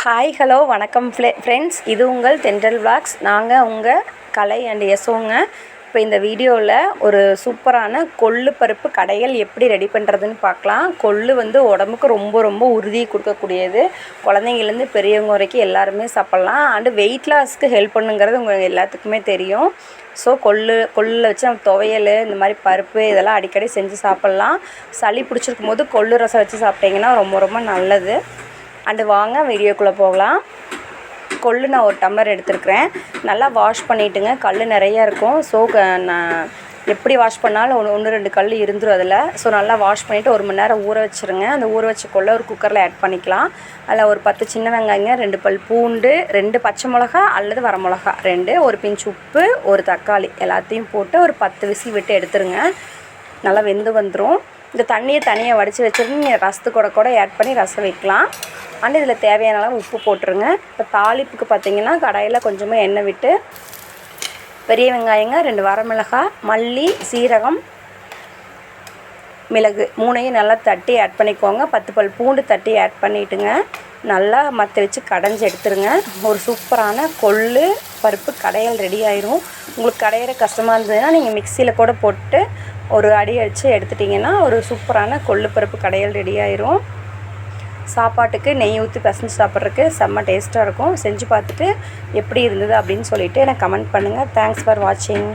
Hi hello வணக்கம் ஃப்ளே friends இது உங்கள் தென்றல் விளாக்ஸ் நாங்கள் உங்கள் கலை அண்ட் எசோங்க இப்போ இந்த வீடியோவில் ஒரு சூப்பரான கொள்ளு பருப்பு கடைகள் எப்படி ரெடி பண்ணுறதுன்னு பார்க்கலாம் கொள்ளு வந்து உடம்புக்கு ரொம்ப ரொம்ப உறுதி கொடுக்கக்கூடியது. குழந்தைங்கலேருந்து பெரியவங்க வரைக்கும் எல்லாருமே சாப்பிட்லாம். அண்டு வெயிட் லாஸ்க்கு ஹெல்ப் பண்ணுங்கிறது உங்களுக்கு எல்லாத்துக்குமே தெரியும். ஸோ கொள்ளு கொள்ளில் வச்சு நம்ம துவையல் இந்த மாதிரி பருப்பு இதெல்லாம் அடிக்கடி செஞ்சு சாப்பிட்லாம். சளி பிடிச்சிருக்கும் போது கொள்ளு ரசம் வச்சு சாப்பிட்டிங்கன்னா ரொம்ப ரொம்ப நல்லது. அண்டு வாங்க வீடியோக்குள்ளே போகலாம். கொள்ளு நான் ஒரு டம்ளர் எடுத்துருக்கிறேன். நல்லா வாஷ் பண்ணிவிட்டுங்க கல் நிறையா இருக்கும். ஸோ நான் எப்படி வாஷ் பண்ணாலும் ஒன்று ஒன்று ரெண்டு கல் இருந்துரும் அதில். ஸோ நல்லா வாஷ் பண்ணிவிட்டு ஒரு மணி நேரம் ஊற வச்சுருங்க. அந்த ஊற வச்ச கொள்ள ஒரு குக்கரில் ஆட் பண்ணிக்கலாம். அதில் ஒரு பத்து சின்ன வெங்காயங்க ரெண்டு பல் பூண்டு ரெண்டு பச்சை மிளகா அல்லது வரமிளகா ரெண்டு ஒரு பிஞ்ச் உப்பு ஒரு தக்காளி. எல்லாத்தையும் போட்டு ஒரு பத்து விசில் விட்டு எடுத்துருங்க. நல்லா வெந்து வந்துடும் இந்த தண்ணியை தனியாக வடித்து வச்சுருந்து நீங்கள் ரசத்து கூட கூட ஆட் பண்ணி ரசம் வைக்கலாம். அண்ட் இதில் தேவையான அளவு உப்பு போட்டுருங்க. இப்போ தாளிப்புக்கு பார்த்தீங்கன்னா கடாயில் கொஞ்சமாக எண்ணெய் விட்டு பெரிய வெங்காயங்க ரெண்டு வரமிளகாய் மல்லி சீரகம் மிளகு மூணையும் நல்லா தட்டி ஆட் பண்ணிக்கோங்க. பத்து பல் பூண்டு தட்டி ஆட் பண்ணிவிட்டுங்க நல்லா மற்ற வச்சு கடைஞ்சி எடுத்துருங்க. ஒரு சூப்பரான கொள்ளு பருப்பு கடையல் ரெடி ஆயிரும். உங்களுக்கு கடையிற கஷ்டமாக இருந்ததுன்னா நீங்கள் மிக்சியில் கூட போட்டு ஒரு அடி அடித்து எடுத்துட்டிங்கன்னா ஒரு சூப்பரான கொள்ளு பருப்பு கடையல் ரெடி ஆயிரும். சாப்பாட்டுக்கு நெய் ஊற்றி பசஞ்சு சாப்பிட்றதுக்கு செம்ம டேஸ்ட்டாக இருக்கும். செஞ்சு பார்த்துட்டு எப்படி இருந்தது அப்படின்னு சொல்லிவிட்டு எனக்கு கமெண்ட் பண்ணுங்கள் தேங்க்ஸ் ஃபார் வாட்சிங்